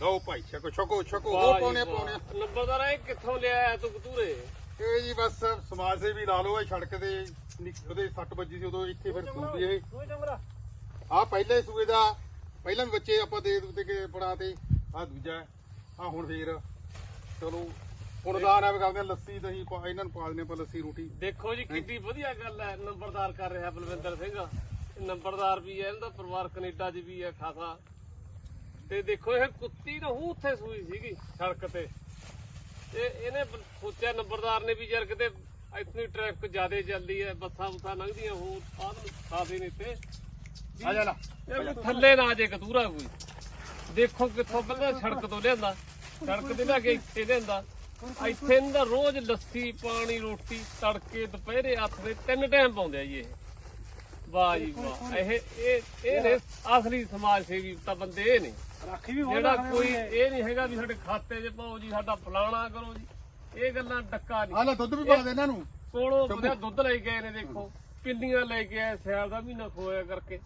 ਲਓ ਭਾਈ ਛਕੋ ਛਕੋ ਛਕੋ ਉਹ ਪਾਉਣੇ। ਪਾਉਣੇ ਨੰਬਰਦਾਰ ਇਹ ਕਿੱਥੋਂ ਲਿਆਇਆ ਤੂੰ ਕਤੂਰੇ? ਇਹ ਜੀ ਬਸ ਸਮਾਜ ਸੇਵੀ ਲਾ ਲਓ ਇਹ ਸੜਕ ਨਿਕ- ਉਹਦੇ ਸੱਟ ਵੱਜੀ ਸੀ ਉਦੋਂ ਇੱਥੇ ਫਿਰ ਸੂਦੀ ਇਹ। ਆ ਪਹਿਲੇ ਸੂਏ ਦਾ ਪਹਿਲਾਂ ਵੀ ਬੱਚੇ ਆਪਾਂ ਦੇ ਦਿੱਤੇ ਕਿ ਪੜਾ ਤੇ ਆ ਦੂਜਾ ਆ ਹੁਣ ਫੇਰ। ਚਲੋ ਹੁਣ ਦਾ ਨਾ ਕਰਦੇ ਲੱਸੀ ਦਹੀਂ ਇਹਨਾਂ ਨੂੰ ਪਾ ਦਿੰਦੇ ਆਪਾਂ ਲੱਸੀ ਰੋਟੀ। ਦੇਖੋ ਜੀ ਕਿੰਨੀ ਵਧੀਆ ਗੱਲ ਹੈ ਨੰਬਰਦਾਰ ਕਰ ਰਿਹਾ ਬਲਵਿੰਦਰ ਸਿੰਘ। ਨੰਬਰਦਾਰ ਵੀ ਹੈ ਇਹਦਾ ਪਰਿਵਾਰ ਕੈਨੇਡਾ 'ਚ ਵੀ ਹੈ ਖਾਸਾ। ਤੇ ਦੇਖੋ ਇਹ ਕੁੱਤੀ ਨੂੰ ਉੱਥੇ ਸੂਈ ਸੀਗੀ ਸੜਕ ਤੇ। ਤੇ ਇਹਨੇ ਸੋਚਿਆ ਨੰਬਰਦਾਰ ਨੇ ਵੀ ਯਾਰ ਕਿਤੇ ਇਤਨੀ ਟ੍ਰੈਫਿਕ ਜ਼ਿਆਦੇ ਚੱਲਦੀ ਹੈ ਬੱਸਾਂ ਬੁੱਸਾਂ ਲੰਘਦੀਆਂ ਹੋਰ ਸਾਧਨ ਖਾਸੇ ਨੇ ਤੇ ਆ ਜਾ ਕੋਈ ਥੱਲੇ ਨਾ ਜੇ ਕਤੂਰਾ ਕੋਈ ਦੇਖੋ ਕਿੱਥੋਂ ਪਹਿਲਾਂ ਸੜਕ ਤੋਂ ਲਿਆਂਦਾ। ਸੜਕ ਤੇ ਲਿਆ ਕੇ ਇੱਥੇ ਲਿਆਂਦਾ। ਇੱਥੇ ਇਹਦਾ ਰੋਜ਼ ਲੱਸੀ ਪਾਣੀ ਰੋਟੀ ਤੜਕੇ ਦੁਪਹਿਰੇ ਹੱਥ ਦੇ ਤਿੰਨ ਟਾਈਮ ਪਾਉਂਦੇ ਆ ਜੀ ਇਹ। ਵਾਹ ਜੀ ਵਾਹ। ਇਹ ਇਹ ਇਹ ਨੇ ਅਸਲੀ ਸਮਾਜ ਸੇਵੀ ਤਾਂ ਬੰਦੇ ਇਹ ਨੇ। ਰਾਖੀ ਵੀ ਬਹੁਤ ਜਿਹੜਾ ਕੋਈ। ਇਹ ਨਹੀਂ ਹੈਗਾ ਵੀ ਸਾਡੇ ਖਾਤੇ 'ਚ ਪਾਓ ਜੀ ਸਾਡਾ ਫਲਾਣਾ ਕਰੋ ਜੀ। ਇਹ ਗੱਲਾਂ ਡੱਕਾ ਆ ਨਹੀਂ ਲੈ ਦੁੱਧ ਵੀ ਪਾ ਦੇ ਇਹਨਾਂ ਨੂੰ। ਕੋਲੋਂ ਵਧੀਆ ਦੁੱਧ ਲੈ ਕੇ ਆਏ ਨੇ ਦੇਖੋ। ਪਿੰਡੀਆਂ ਲੈ ਕੇ ਆਏ ਸਿਆਲ ਦਾ ਮਹੀਨਾ ਖੋਇਆ ਕਰਕੇ।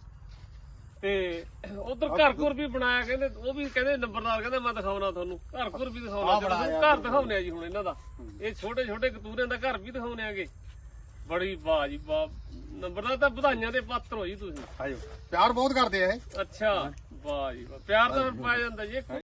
ਤੇ ਉਧਰ ਘਰ ਘਰ ਵੀ ਬਣਾਇਆ ਕਹਿੰਦੇ ਉਹ ਵੀ ਕਹਿੰਦੇ ਨੰਬਰਦਾਰ ਕਹਿੰਦੇ ਮੈਂ ਦਿਖਾਉਣਾ ਤੁਹਾਨੂੰ। ਘਰ ਘਰ ਵੀ ਦਿਖਾਉਣਾ ਘਰ ਦਿਖਾਉਣੇ ਆ ਜੀ ਹੁਣ ਇਹਨਾਂ ਦਾ। ਇਹ ਛੋਟੇ ਛੋਟੇ ਕਤੂਰਿਆਂ ਦਾ ਘਰ ਵੀ ਦਿਖਾਉਣੇ ਆਗੇ। ਬੜੀ ਵਾਹ ਜੀ ਵਾਹ ਨੰਬਰਦਾਰ ਤਾਂ ਵਧਾਈਆਂ ਦੇ ਪਾਤਰ ਹੋ ਜੀ ਤੁਸੀਂ। ਆਜੋ ਪਿਆਰ ਬਹੁਤ ਕਰਦੇ ਆ ਇਹ। ਅੱਛਾ ਵਾਹ ਜੀ ਵਾਹ। ਪਿਆਰ ਤਾਂ ਪਾਇਆ ਜਾਂਦਾ ਜੀ। ਇਹ